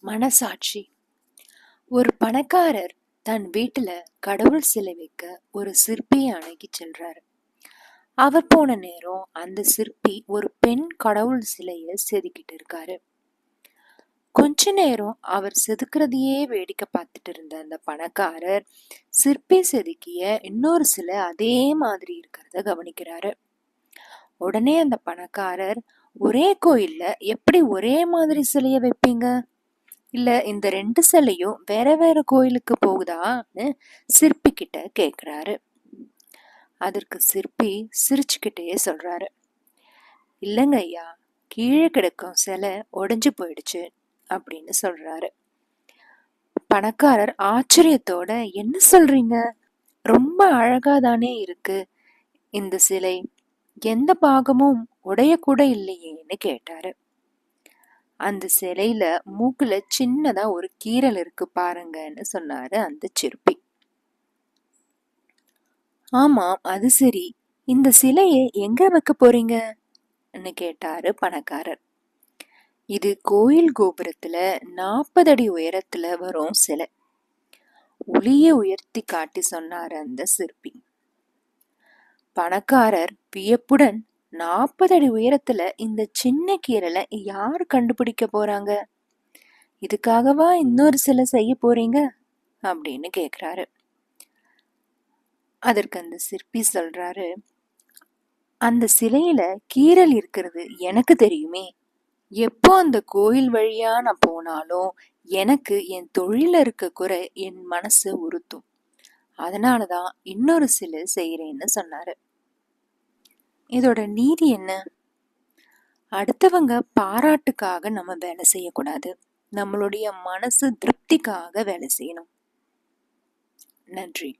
மனசாட்சி. ஒரு பணக்காரர் தன் வீட்டுல கடவுள் சிலை வைக்க ஒரு சிற்பியை அணுகி செல்றாரு. அவர் போன நேரம் அந்த சிற்பி ஒரு பெண் கடவுள் சிலையை செதுக்கிட்டு இருக்காரு. கொஞ்ச நேரம் அவர் செதுக்கிறதையே வேடிக்கை பார்த்துட்டு இருந்த அந்த பணக்காரர் சிற்பி செதுக்கிய இன்னொரு சிலை அதே மாதிரி இருக்கிறத கவனிக்கிறாரு. உடனே அந்த பணக்காரர் ஒரே கோயில்ல எப்படி ஒரே மாதிரி சிலையை வைப்பீங்க? இல்லை இந்த ரெண்டு சிலையும் வேற வேற கோயிலுக்கு போகுதான்னு சிற்பி கிட்ட கேட்குறாரு அதற்கு சிற்பி சிரிச்சுக்கிட்டே சொல்றாரு. இல்லைங்க ஐயா கீழே கிடக்கும் சிலை உடஞ்சி போயிடுச்சு அப்படின்னு சொல்றாரு. பணக்காரர் ஆச்சரியத்தோட என்ன சொல்றீங்க? ரொம்ப அழகா தானே இருக்கு இந்த சிலை. எந்த பாகமும் உடையக்கூட இல்லையேன்னு கேட்டாரு. அந்த சிலையில மூக்குல சின்னதா ஒரு கீரல் இருக்கு பாருங்கன்னு சொன்னாரு அந்த சிற்பி. ஆமாம் அது சரி. இந்த சிலையை எங்க வைக்க போறீங்கன்னு கேட்டாரு பணக்காரர். இது கோயில் கோபுரத்துல நாற்பது அடி உயரத்துல வரும் சிலை. ஒளிய உயர்த்தி காட்டி சொன்னார் அந்த சிற்பி. பணக்காரர் வியப்புடன் நாற்பது அடி உயரத்துல இந்த சின்ன கீரலை யார் கண்டுபிடிக்க போறாங்க? இதுக்காகவா இன்னொரு சிலை செய்ய போறீங்க? அப்படின்னு கேக்குறாரு. அதற்கு அந்த சிற்பி சொல்றாரு அந்த சிலையில கீரல் இருக்கிறது எனக்கு தெரியுமே. எப்போ அந்த கோயில் வழியா நான் போனாலும் எனக்கு என் தொழில இருக்க குறை என் மனசு உறுத்தும். அதனாலதான் இன்னொரு சிலை செய்யறேன்னு சொன்னாரு. இதோட நீதி என்ன? அடுத்தவங்க பாராட்டுக்காக நம்ம வேலை செய்யக்கூடாது. நம்மளுடைய மனசு திருப்திக்காக வேலை செய்யணும். நன்றி.